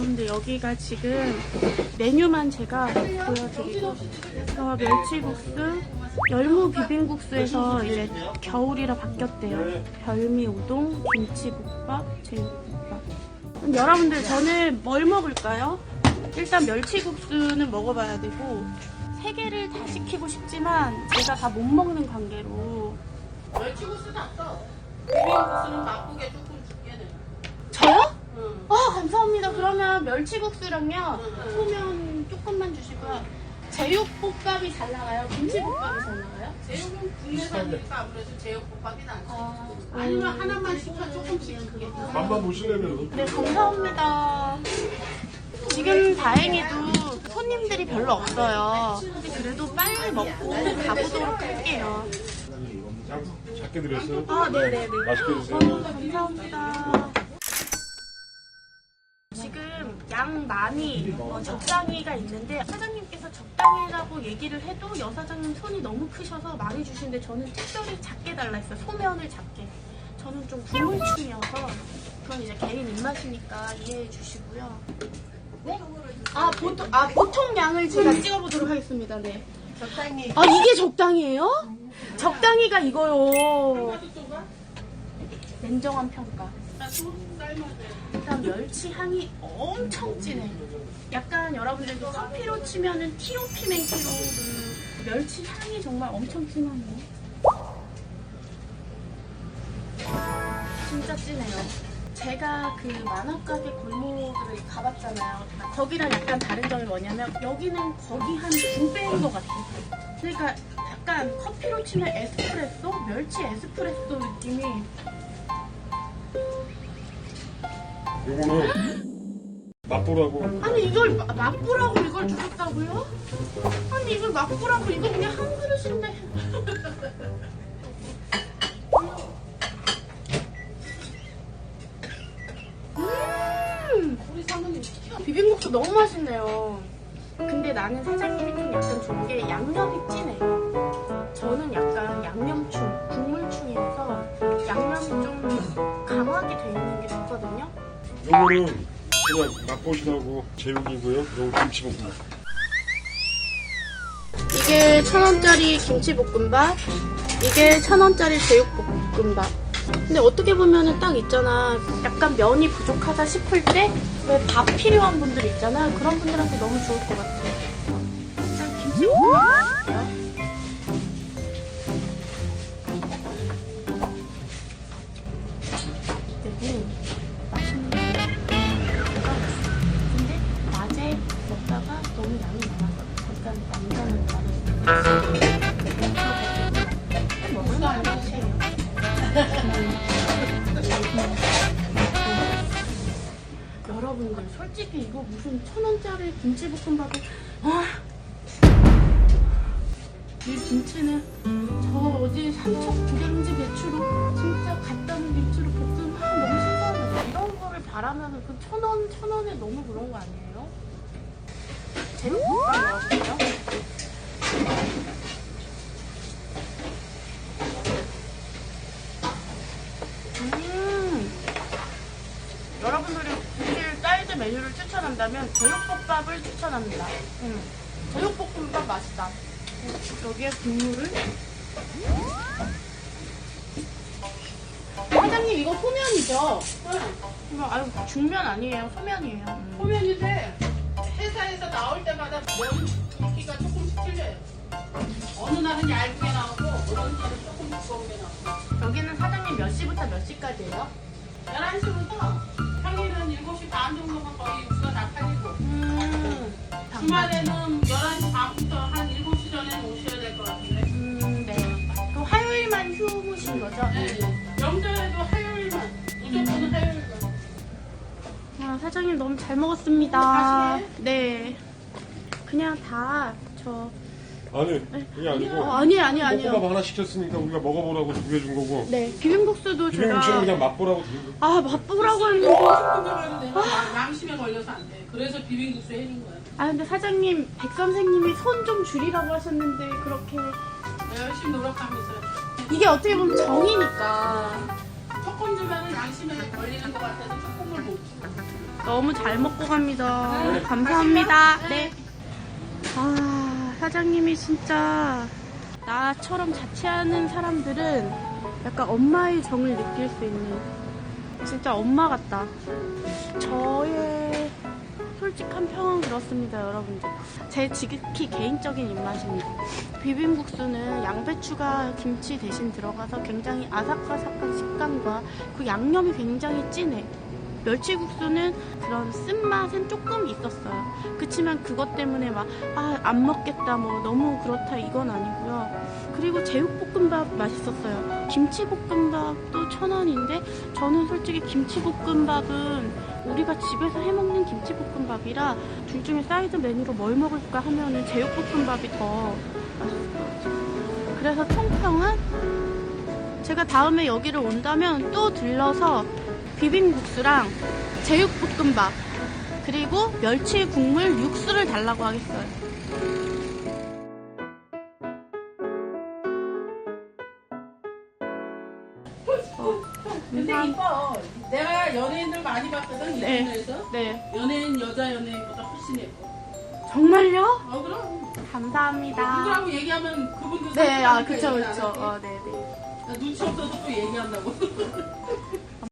여러분들 여기가 지금 메뉴만 제가 보여드리고 저 멸치국수 열무 비빔국수에서 이제 겨울이라 바뀌었대요 별미 우동, 김치국밥, 제육국밥 여러분들 저는 뭘 먹을까요? 일단 멸치국수는 먹어봐야 되고 세 개를 다 시키고 싶지만 제가 다 못 먹는 관계로 멸치국수 놨어. 비빔국수는 바쁘게 조금? 응. 아 감사합니다. 그러면 멸치국수랑요 소면 조금만 주시고요. 제육볶음이 잘 나가요? 김치볶음이 잘 나가요? 제육은 국내산이니까 아무래도 제육볶음이 낫지. 아, 아니면 하나만 시켜 조금씩 그게. 밥만 보시려면 네 감사합니다. 지금 다행히도 손님들이 별로 없어요. 근데 그래도 빨리 먹고 가보도록 할게요. 양 작게 드렸어요. 아 네네네. 맛있게 드세요. 어, 감사합니다. 지금 양 많이 어, 적당히가 있는데 사장님께서 적당히라고 얘기를 해도 여사장님 손이 너무 크셔서 많이 주시는데 저는 특별히 작게 달라 했어요. 소면을 작게. 저는 좀 국물충이어서 그건 이제 개인 입맛이니까 이해해 주시고요. 네? 아 보통 아 보통 양을 제가 찍어보도록 하겠습니다. 네. 적당히. 아 이게 적당히예요? 적당히가 이거요. 냉정한 평가. 일단 멸치 향이 엄청 진해. 약간 여러분들도 커피로 치면은 티로피멘티로 그 멸치 향이 정말 엄청 진하네요. 진짜 진해요. 제가 그 만화가게 골목을 가봤잖아요. 거기랑 약간 다른 점이 뭐냐면 여기는 거기 한 두 배인 것 같아요. 그러니까 약간 커피로 치면 에스프레소, 멸치 에스프레소 느낌이 요거는 맛보라고 아니 이걸 마- 맛보라고 이걸 주셨다고요? 아니 이걸 맛보라고 이거 그냥 한 그릇인데 음. 비빔국수 너무 맛있네요 근데 나는 사장님이 좀 약간 좋은 게 양념이 진해요 저는 약간 양념충, 국물충이어서 양념이 좀 강하게 돼 있는 게 좋거든요 요거는 그냥 맛보시라고 제육이고요. 요거 김치볶음. 이게 천 원짜리 김치볶음밥, 이게 천 원짜리 제육볶음밥. 근데 어떻게 보면은 딱 있잖아. 약간 면이 부족하다 싶을 때 왜 밥 필요한 분들 있잖아. 그런 분들한테 너무 좋을 것 같아. 일단 김치볶음밥 여러분들 솔직히 이거 무슨 천 원짜리 김치볶음밥을 아, 이 김치는 저 어디 삼척 기름지 배추로 진짜 갖다는 김치로 볶으면 아, 너무 신선해. 이런 거를 바라면은 그천 원, 천 원에 너무 그런 거 아니에요? 넣을게요. 음. 여러분들이 국질 사이드 추천한다면 제육볶밥을 추천합니다. 음. 제육볶음밥 맛있다. 여기에 국물을 사장님 이거 소면이죠? 이거 아유 중면 아니에요 소면이에요 음. 소면인데 회사에서 나올 때마다 면 굵기가 조금씩 틀려요. 어느 날은 얇게 나오고 어느 날은 조금 두꺼운 게 나오고. 여기는 사장님 몇 시부터 몇 시까지예요? 사장님 너무 잘 먹었습니다. 네. 그냥 다 저. 아니 그게 아니고 어, 아니에요, 아니에요, 볶음밥 아니에요. 하나 시켰으니까 우리가 먹어보라고 두개준 거고 네, 비빔국수도 비빔국수는 제가. 그냥 맛보라고 드린 거. 아, 맛보라고 했는데. 내가 양심에 걸려서 안 돼. 그래서 비빔국수 해준 거야. 아, 근데 사장님, 백 선생님이 손 좀 줄이라고 하셨는데, 그렇게. 내가 열심히 있어요. 이게 어떻게 보면 정이니까. 조금 주면은 양심에 걸리는 것 같아서 조금을 못 줘. 너무 잘 먹고 갑니다. 감사합니다. 네. 아, 사장님이 진짜 나처럼 자취하는 사람들은 약간 엄마의 정을 느낄 수 있는 진짜 엄마 같다. 저의 솔직한 평은 그렇습니다, 여러분들. 제 지극히 개인적인 입맛입니다. 비빔국수는 양배추가 김치 대신 들어가서 굉장히 아삭아삭한 식감과 그 양념이 굉장히 진해. 멸치국수는 그런 쓴맛은 조금 있었어요. 그치만 그것 때문에 막, 아, 안 먹겠다, 뭐, 너무 그렇다, 이건 아니고요. 그리고 제육볶음밥 맛있었어요. 김치볶음밥도 천 원인데, 저는 솔직히 김치볶음밥은 우리가 집에서 해먹는 김치볶음밥이라 둘 중에 사이드 메뉴로 뭘 먹을까 하면은 제육볶음밥이 더 맛있을 것 같아요. 그래서 총평은 제가 다음에 여기를 온다면 또 들러서 비빔국수랑 제육볶음밥 그리고 멸치 국물 육수를 달라고 하겠어요. 근데 이뻐. 내가 연예인들 많이 봤거든, 네. 이분에서. 네. 연예인, 여자 연예인보다 훨씬 예뻐. 정말요? 어, 그럼. 감사합니다. 누구라고 얘기하면 그분도 네, 아, 그쵸, 그쵸. 어, 네, 네. 나 눈치 없어서 또 얘기한다고.